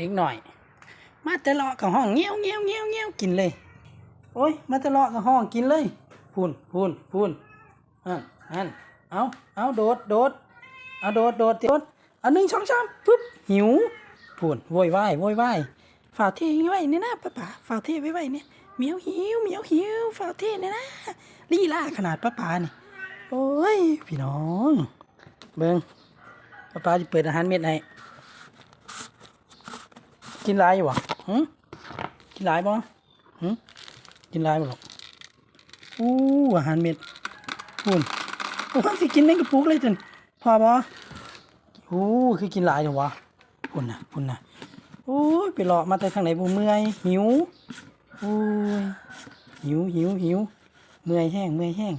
เด็กหน่อย มาแต่เลาะกับห้องเงี้ยวเงี้ยวเงี้ยวเงี้ยวกินเลย โอ้ย มาแต่เลาะกับห้องกินเลยพูนพูนพูนอันอันเอาเอาโดดโดดเอาโดดโดดโดดเอาหนึ่งสองสามปึ๊บหิวพูนโวยวายโวยวายฝ่าเทไว้เนี่ยนะป้าป๋าฝ่าเทไว้ไว้เนี่ยเหมียวหิวเหมียวหิวฝ่าเทเนี่ยนะลีล่าขนาดป้าป๋านี่โอ้ยพี่น้อง เบิ่งป้าป๋าจะเปิดอาหารเม็ดให้ กินหลายอยู่บ่หึกินหลายบ่หึกินหลายบ่หรอกอู้อาหารเม็ดพูนโอ้ยสิกินในกระปุกเลยจนพอบ่โอ้คือกินหลายจังวะพุ่นน่ะพุ่นน่ะโอ้ยไปเลาะมาแต่ทางไหนบ่เมื่อยหิวโอ้ยหิวหิวหิวเมื่อยแห้งเมื่อยแห้ง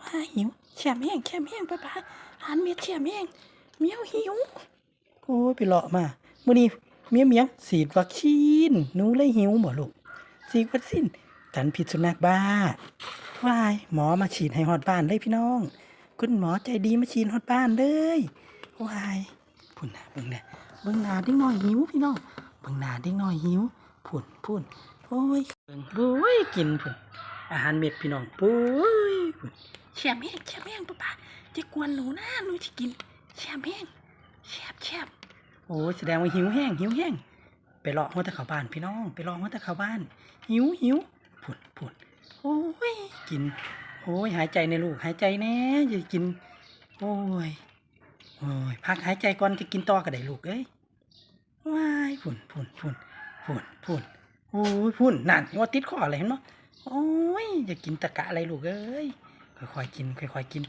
ว้าหิวแช่มแห้งแช่มแห้งป้าป๋าอาหารเม็ดแช่มแห้งเหมียวหิวโอ้ยไปเลาะมามื้อนี้ เมียเมียงฉีดวัคซีนหนูเลยหิวบ่ลูกฉีดวัคซีนกันพิษสุนัขบ้าวายหมอมาฉีดให้ฮอดบ้านเลยพี่น้อง คุณหมอใจดีมาฉีดฮอดบ้านเลยวายพุ่นน่ะเบิ่งเนี่ยเบิ่งหน้าเด็กน้อยหิวพี่น้องเบิ่งหน้าเด็กน้อยหิวพุ่นพุ่นโอ้ยเบิ่งโอ้ยกินพุ่นอาหารเม็ดพี่น้องปุ้ยพุ่นแช่มแห้งแช่มแห้งป้าป๋าจะกวนหนูนะหนูจะกินแช่มแห้งแช่บแช่บ โอ้ยแสดงว่าหิวแห้งหิวแห้งไปเลาะหัวตะเขาบ้านพี่น้อง ไปเลาะหัวตะเขาบ้าน หิวหิวผุดผุดโอ้ยกิน โอ้ยหายใจในลูกหายใจแน่อย่ากิน โอ้ยโอ้ยพักหายใจก่อนจะกินต่อก็ได้ลูกเอ้ยว้ายผุนผุนผุนผุนผุนโอ้ยผุนนั่นว่าติดคออะไรเห็นมั้โอ้ยอย่ากินตะกะอะไรลูกเอ้ยค่อยๆกินค่อยๆกิน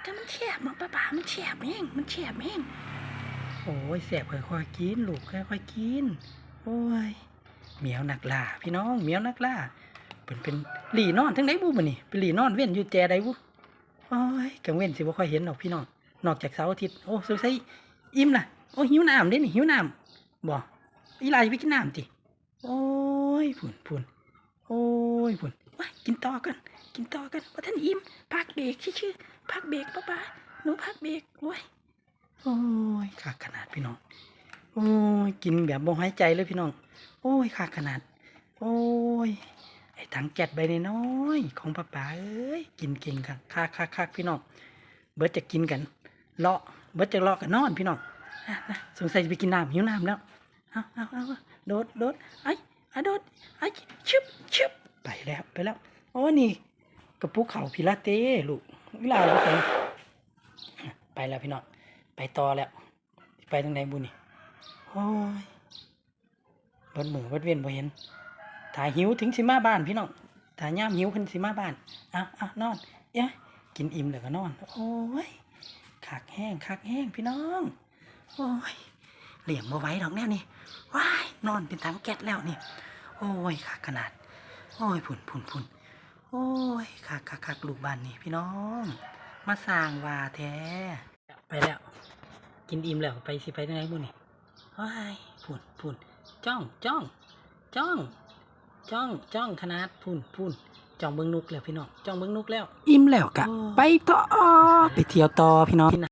แต่มันแฉบมากป้าป๋ามันแฉบแห้งมันแฉบแห้ง ยแสบค่อยๆกินลูกค่อยๆกิน โอ้ยเหมียวนักล่าพี่น้องเหมียวนักล่าเป็นเป็นหลีนอนทั้งไหนบุมันนี่เป็นหลีนอนเว้นอยู่แจใดบุโอ้ยกังเว้นสิบ่ค่อยเห็นหรอกพี่น้องนอกจากเสาร์อาทิตย์โอ้สงสัยอิ่มล่ะโอ้หิวน้ำเด้นี่หิวน้ำบ่อีลายไปกินน้ำติโอ้ยพุ่นพุ่นโอ้ยพุ่นว้ากินต่อกันกินต่อกันว่าท่านอิ่มพักเบรกชื่อพักเบรกป้าป้าหนูพักเบรกโอ้ย โอ้ยขาดขนาดพี่น้อง โอ้ยกินแบบบ่หายใจเลยพี่น้อง โอ้ยขาดขนาด โอ้ยไอ้ถังแก๊สใบน้อยของป้าป๋าเอ้ยกินเก่งค่ะคักคักคักพี่น้อง เบิร์ดจะกินกันเลาะเบิร์ดจะเลาะกันนอนพี่น้องอะนะสงสัยจะไปกินน้ำหิวน้ำแล้วเอาเอาเอาโดดโดดไอ้ไอ้โดดไอ้ชึบชึบไปแล้วไปแล้วโอ้นี่กระปุกเข่าพิลาเต้ลูกเวลาไปไปแล้วพี่น้อง ไปต่อแล้ว ไปทางไหนบุญนี่โอ้ยบดมือบดเวียนบ่เห็นถ่ายหิวถึงสิมาบ้านพี่น้องถ่ายย่ามหิวขึ้นสิมาบ้านอะอะนอน เอ๊ะกินอิ่มแล้วก็นอน โอ้ยคักแห้งคักแห้งพี่น้อง โอ้ยเหลี้ยงมาไหว้ดอกแน่นี่ว้ายนอนเป็นถังแก๊สแล้วนี่ โอ้ยคักขนาด โอ้ยผุนผุนผุนโอ้ยคักคักคักลูกบ้านนี่พี่น้อง มาสร้างว่าแท้ ไปแล้ว กินอิ่มแล้วไปสิไปทางไหนบุญนี่ว้ายพุ่นพุ่นจ้องจ้องจ้องจ้องจ้องขนาดพุ่นพุ่นจ้องเบิ้งนุกแล้วพี่น้องจ้องเบิ้งนุกแล้ว อิ่มแล้วกะ ไปต่อไปเที่ยวต่อพี่น้อง